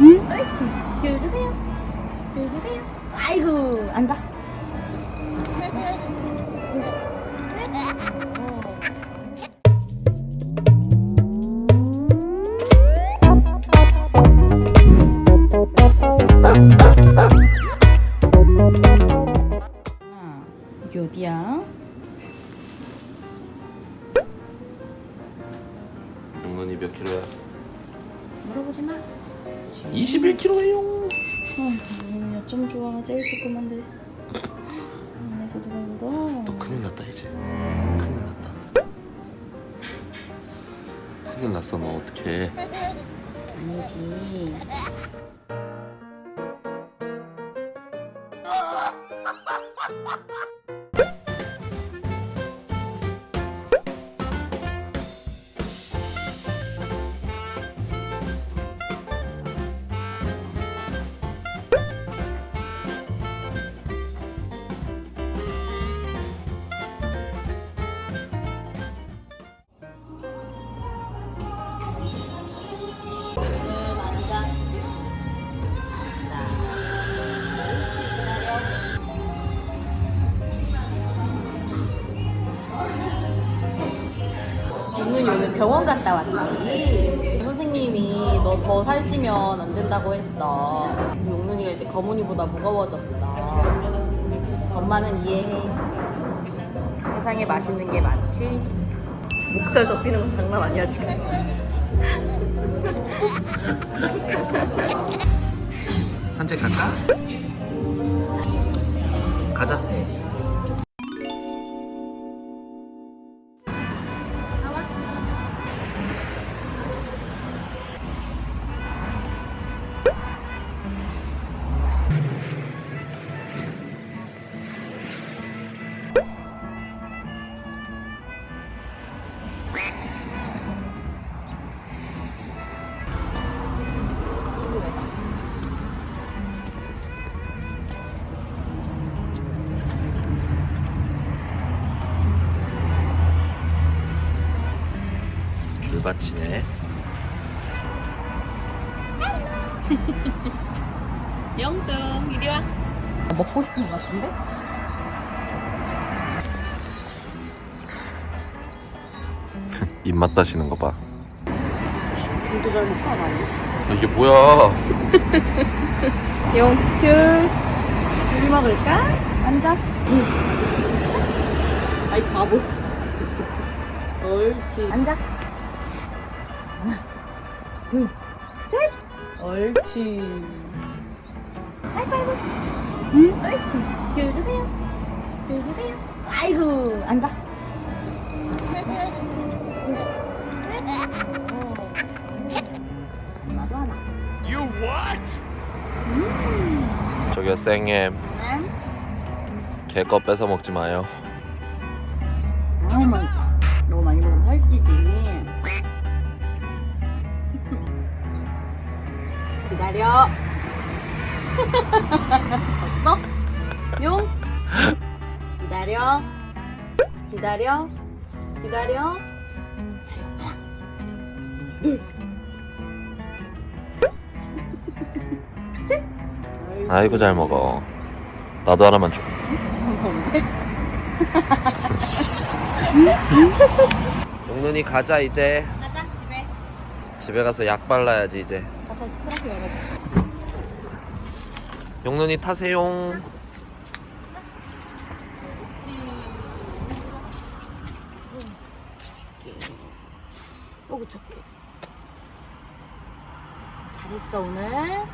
옳지. 긁으세요. 긁으세요. 아이고, 앉아. 아, 이게 어디야? 영론이 몇 킬로야? 물어보지 마. 21킬로예요. 어, 좀 좋아. 제일 조그만데. 안에서 누가 묻어? 너 큰일 났다 이제. 큰일 났다. 큰일 났어 너 어떡해. 아니지. 용문이 오늘 병원 갔다 왔지. 선생님이 너 더 살찌면 안 된다고 했어. 용문이가 이제 거문이보다 무거워졌어. 엄마는 이해해. 세상에 맛있는 게 많지. 목살 접히는 거 장난 아니야 지금. 산책 갈까? 가자. 귤밭이네. 영등 이리 와. 먹고 싶은 거 같은데? 입맛 다시는 거 봐. 줄도 잘 먹고 안 하네. 아, 이게 뭐야? 영귤 귤 먹을까? 앉아. 아이 바보. 옳지. 앉아. 하나, 둘, 셋. 옳지. 아이고 아이고. 응, 옳지. 긁으세요. 긁으세요. 아이고, 앉아. 엄마도 하나. 저기요 생엠. 응? 개거 뺏어 먹지 마요. 너무 많이, 너무 많이 먹으면 살찌지. 기다려. 됐어? 용? 기다려. 기다려. 기다려. 둘. 셋. 아이고 잘 먹어. 나도 하나만 줘. 용눈이 가자 이제. 가자, 집에. 집에 가서 약 발라야지 이제. 가서 트라피 열어줘. 용눈이 타세요. 또 그쳤게. 잘했어 오늘.